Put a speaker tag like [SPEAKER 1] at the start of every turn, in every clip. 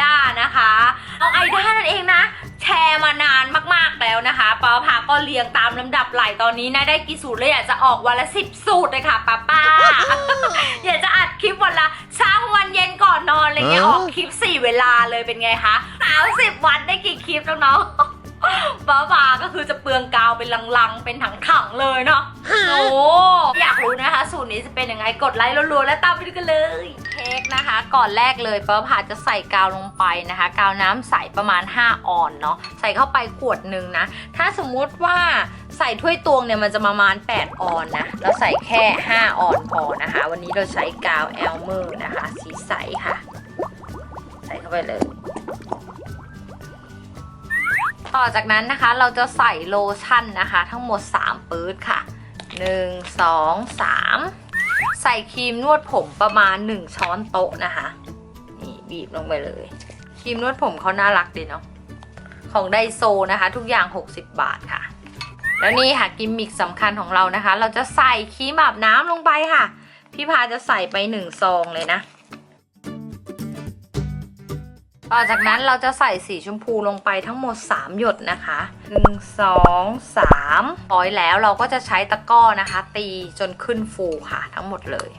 [SPEAKER 1] ด้านะคะน้องไอด้านั่นเองนะ แชร์มานานมากๆแล้วนะคะป้าพาก็เรียงตามลำดับไหลตอนนี้นะได้กี่สูตรเลยอยากจะออกวันละสิบสูตรเลยค่ะป้าป้าอยากจะอัดคลิปวันละเช้าวันเย็นก่อนนอนอะไรเงี้ย
[SPEAKER 2] อ๋
[SPEAKER 1] อ
[SPEAKER 2] อ
[SPEAKER 1] อกคลิปสี่เวลาเลยเป็นไงคะสามสิบวันได้กี่คลิปน้องๆป้าป้าก็คือจะเปลืองกาวเป็นลังๆ เป็นถังๆเลยเนาะ โอ้ อยากรู้นะคะ สูตรนี้จะเป็นยังไง กดไลค์รัวๆ และตามไปดูกันเลยเค้กนะคะ ก่อนแรกเลยป้าผาจะใส่กาวลงไปนะคะ กาวน้ำใสประมาณ 5 ออนเนาะใส่เข้าไปขวดหนึ่งนะ ถ้าสมมุติว่าใส่ถ้วยตวงเนี่ยมันจะประมาณ 8 ออนนะเราใส่แค่ 5 ออนพอนะคะ วันนี้เราใช้กาวแอลเมอร์นะคะ สีใสค่ะ ใส่เข้าไปเลยต่อจากนั้นนะคะเราจะใส่โลชั่นนะคะ ทั้งหมด 3 ปื๊ดค่ะ 1 2 3 ใส่ครีมนวดผมประมาณ 1 ช้อนโต๊ะนะคะ นี่บีบลงไปเลย ครีมนวดผมเขาน่ารักดีเนาะ ของไดโซนะคะ ทุกอย่าง 60 บาทค่ะ แล้วนี่ค่ะกิมมิคสำคัญของเรานะคะ เราจะใส่ครีมอาบน้ำลงไปค่ะ พี่พาจะใส่ไป 1 ซองเลยนะ ต่อจากนั้นเราจะใส่สีชมพูลงไปทั้งหมด 3 หยดนะคะ1 2 3ร้อยแล้วเราก็จะใช้ตะกร้อนะคะ ตีจนขึ้นฟูค่ะทั้งหมดเลย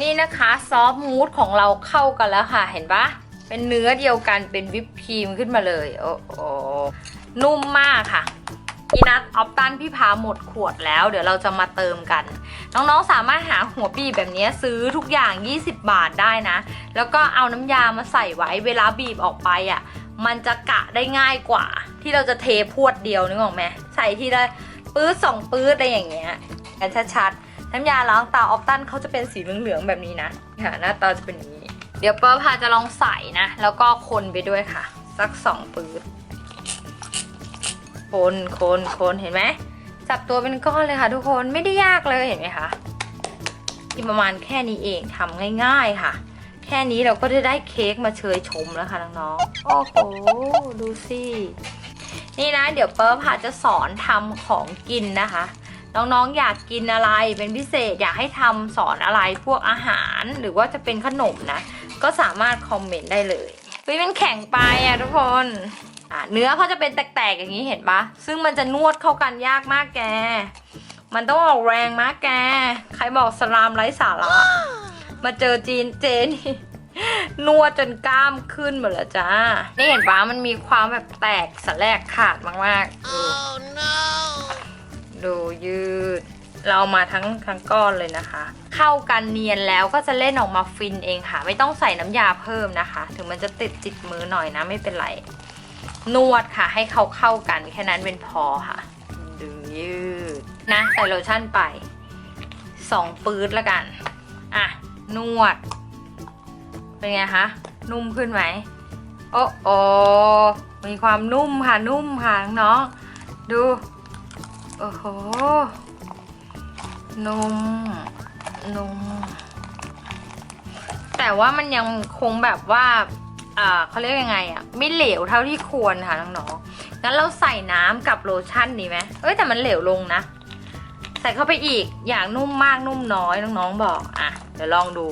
[SPEAKER 1] นี่นะคะซอฟต์มูสของเราเข้ากันแล้วค่ะ เห็นปะเป็นเนื้อเดียวกันเป็นวิปครีมขึ้นมาเลย โอ้โหนุ่มมากค่ะ อีนัทออฟตันพี่พาหมดขวดแล้ว เดี๋ยวเราจะมาเติมกัน น้องๆสามารถหาหัวบีแบบนี้ซื้อทุกอย่าง 20 บาทได้นะ แล้วก็เอาน้ำยามาใส่ไว้เวลาบีบออกไปอะ่ะ มันจะกะได้ง่ายกว่า ที่เราจะเทพวดเดียวนึกออกไหมใส่ทีละปื๊ดสองปื๊ดอะไรอย่างเงี้ยกันชัดๆน้ำยาล้างตาออฟตันเขาจะเป็นสีเหลืองๆแบบนี้นะค่ะหน้าตาจะเป็นอย่างนี้ เดี๋ยวเปิ้ลพาจะลองใส่นะ แล้วก็คนไปด้วยค่ะ สักสองปื๊ด คนคนคนเห็นไหมจับตัวเป็นก้อนเลยค่ะ ทุกคนไม่ได้ยากเลยเห็นไหมคะที่ประมาณแค่นี้เองทำง่าย ๆค่ะ แค่นี้เราก็จะได้เค้กมาเชยชมแล้วค่ะน้องๆโอ้โหดูสินี่นะ เดี๋ยวเปิ้ลพาจะสอนทำของกินนะคะ น้องๆอยากกินอะไรเป็นพิเศษอยากให้ทำสอนอะไรพวกอาหารหรือว่าจะเป็นขนมนะ ก็สามารถคอมเมนต์ได้เลยเฮ้ยมันแข็งไปอะทุกคน อะเนื้อเขาจะเป็นแตกๆอย่างนี้เห็นปะซึ่งมันจะนวดเข้ากันยากมากแก มันต้องออกแรงมากแก ใครบอกสลามไร้สาระ มาเจอจีนเจนี่นวดจนกล้ามขึ้นหมดแล้วจ้า นี่เห็นปะมันมีความแบบแตกสแลกขาดมากๆดู
[SPEAKER 2] Oh no!
[SPEAKER 1] ดูยืด เราเอามาทั้งทั้งก้อนเลยนะคะ เข้ากันเนียนแล้วก็จะเล่นออกมาฟินเองค่ะ ไม่ต้องใส่น้ำยาเพิ่มนะคะ ถึงมันจะติดจิตมือหน่อยนะไม่เป็นไร นวดค่ะ ให้เขาเข้ากันแค่นั้นเป็นพอค่ะ ดึงยืดนะใส่โลชั่นไปสองปื๊ดแล้วกัน อะ นวด เป็นไงคะนุ่มขึ้นไหมโอ้โอมีความนุ่มค่ะนุ่มค่ะน้องๆดู โอ้โหนุ่มนุ่มแต่ว่ามันยังคงแบบว่า เขาเรียกยังไงอะไม่เหลวเท่าที่ควรค่ะน้องๆงั้นเราใส่น้ำกับโลชั่นดีไหมเอ้ยแต่มันเหลวลงนะ ใส่เข้าไปอีกอย่างนุ่มมากนุ่มน้อยน้องๆบอกอะเดี๋ยวลองดู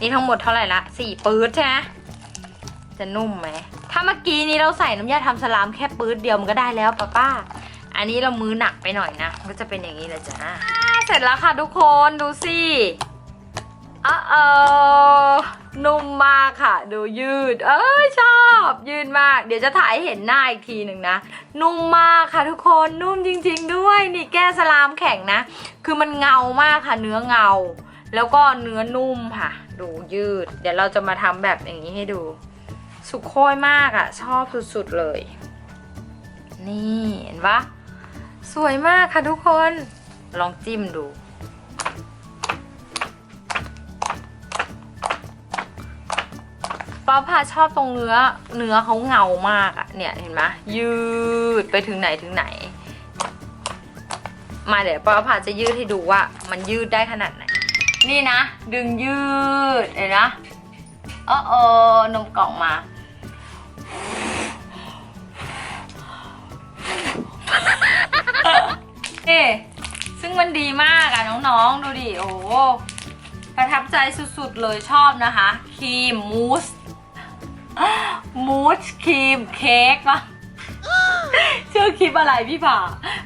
[SPEAKER 1] นี่ทั้งหมดเท่าไหร่ละสี่ปื๊ดใช่ไหมจะนุ่มไหมถ้าเมื่อกี้นี้เราใส่น้ำยาทำสลามแค่ปื๊ดเดียวมันก็ได้แล้วป้าป้าอันนี้เรามือหนักไปหน่อยนะก็จะเป็นอย่างนี้แหละจ้าเสร็จแล้วค่ะทุกคนดูสิ อ๋อเออนุ่มมากค่ะ ดูยืด เอ้ยชอบ ยืดมาก เดี๋ยวจะถ่ายให้เห็นหน้าอีกทีหนึ่งนะ นุ่มมากค่ะทุกคน นุ่มจริง ๆ ด้วย นี่แก้สลามแข็งนะ คือมันเงามากค่ะ เนื้อเงา แล้วก็เนื้อนุ่มค่ะ ดูยืด เดี๋ยวเราจะมาทำแบบอย่างนี้ให้ดู สุดโค้ยมากอะ่ะ ชอบสุดๆเลย นี่เห็นปะสวยมากค่ะทุกคน ลองจิ้มดู ป้าพาชอบตรงเนื้อเนื้อเขาเงามากอะเนี่ยเห็นไหมยืดไปถึงไหนถึงไหน มาเดี๋ยวป้าพาจะยืดให้ดูว่า มันยืดได้ขนาดไหน นี่นะ ดึงยืดเห็นนะเออเออนมกล่องมาเอ๊ะซึ่งมันดีมากอะน้องๆ ดูดิ โอ้ประทับใจสุดๆ เลยชอบนะคะ ครีมมูส มูสครีมเค้กปะชื่อคลิปอะไรพี่ผ่า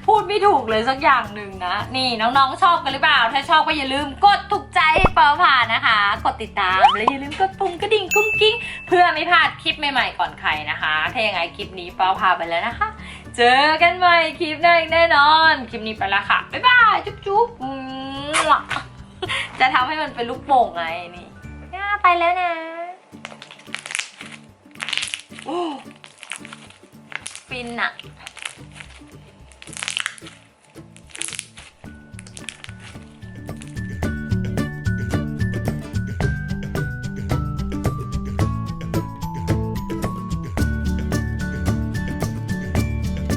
[SPEAKER 1] พูดไม่ถูกเลยสักอย่างหนึ่งนะ นี่น้องๆชอบกันหรือเปล่า ถ้าชอบก็อย่าลืมกดถูกใจให้เปาผ่านะคะ กดติดตาม และอย่าลืมกดปุ่มกระดิ่งกุ้งกิ้ง เพื่อไม่พลาดคลิปใหม่ๆก่อนใครนะคะ ถ้ายังไงคลิปนี้เปาผ่าไปแล้วนะคะ เจอกันใหม่คลิปหน้าอีกแน่นอน คลิปนี้ไปและค่ะ บ๊ายบายจุ๊บจุ๊บอืมจะทำให้มันเป็นลูกโป่งไงนี่ย่าไปแล้วนะโอ้ ฟินอะ